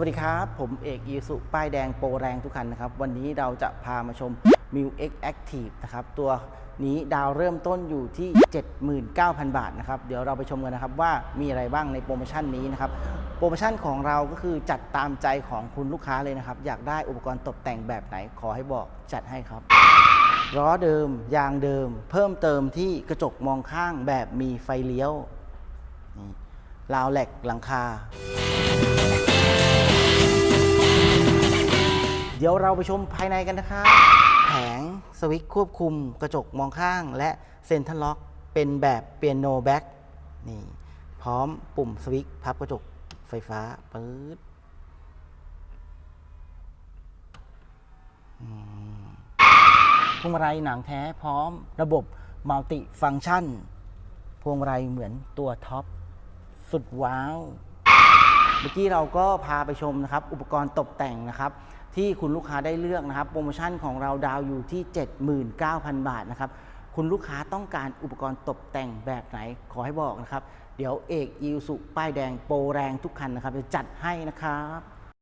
วัสดีครับ ผมเอกอีสุป้ายแดงโปรแรงทุกคันนะครับ วันนี้เราจะพามาชม m i u X Active นะครับ ตัวนี้ดาวเริ่มต้นอยู่ที่ 79,000 บาทนะครับ เดี๋ยวเราไปชมกันนะครับว่ามีอะไรบ้างในโปรโมชั่นนี้นะครับ โปรโมชั่นของเราก็คือจัดตามใจของคุณลูกค้าเลยนะครับ อยากได้อุปกรณ์ตกแต่งแบบไหนขอให้บอกจัดให้ครับล้อเดิม ยางเดิม เพิ่มเติมที่กระจกมองข้างแบบมีไฟเลี้ยวนี่ราวแหลกหลังคา ดี๋ยวเราไปชมภายในกันนะครับแผงสวิตช์ควบคุมกระจกมองข้าง และเซ็นทรัลล็อกเป็นแบบเปียโนแบ็กนี่พร้อมปุ่มสวิตช์พับกระจกไฟฟ้าปื๊ดพวงมาลัยหนังแท้พร้อมระบบมัลติฟัง c t ชัน พวงมาลัยเหมือนตัวท็อป สุดว้าว เมื่อกี้เราก็พาไปชมนะครับอุปกรณ์ตกแต่งนะครับ ที่คุณลูกค้าได้เลือกนะครับ โปรโมชั่นของเราดาวอยู่ที่ 79,000 บาทนะครับคุณลูกค้าต้องการอุปกรณ์ตกแต่งแบบไหนขอให้บอกนะครับ เดี๋ยวเอกอิวสุป้ายแดงโปรแรงทุกคันนะครับจะจัดให้นะครับ